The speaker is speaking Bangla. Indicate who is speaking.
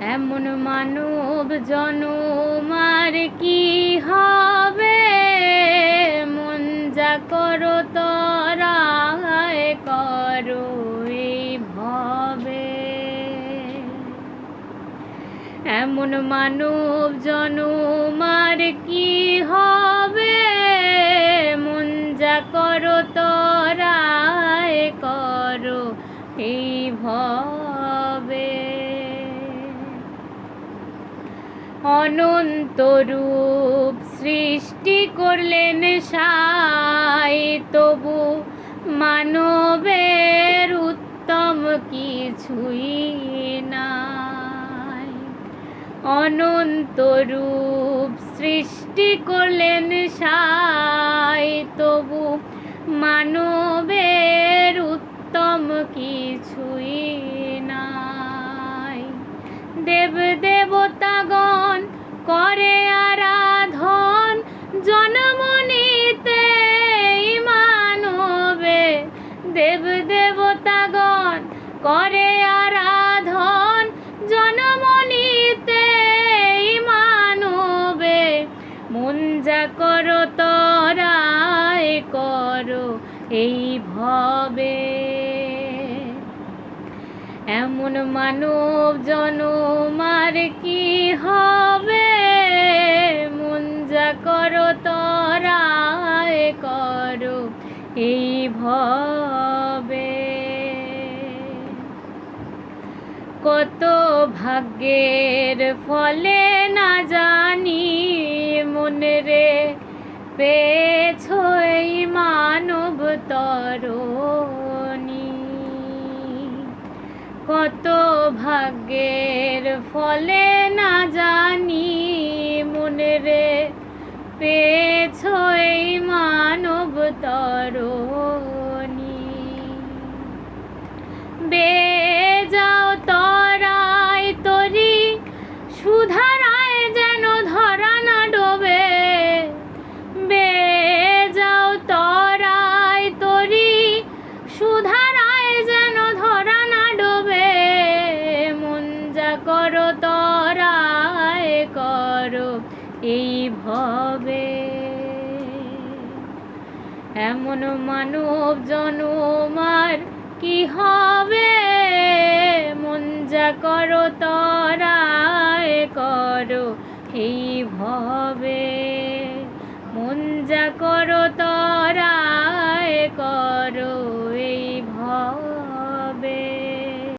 Speaker 1: এমন মানব জনমার কি হবে? মন যা করো, তরায় করো ভবে। এমন মানব জনমার কি হবে? মন যা করো, তরায় করো এই ভবে। অনন্ত রূপ সৃষ্টি করলেন সাই, তবু মানবের উত্তম কিছুই নাই। অনন্ত রূপ সৃষ্টি করলেন সাই, তবু মানবের উত্তম কিছুই নাই। দেব দেবতাগণ করে আরাধন জন্ম নিতে মানবে দেব দেবতাগণ করে আরাধন জন্ম নিতে মানবে মন যা করো, তরায় করো, এই ভবে। এমন মানব জনমার কি হবে? মন যা করো তরায় করো, এই ভবে। কত ভাগ্যের ফলে না জানি মনে রে পেছ মানব তরণী কত ভাগ্যের ফলে না জানি মনে রে পেছ করো তরায় করো এই ভবে। এমন মানব জনমার কি হবে? মন যা করো তরায় করো এই ভবে।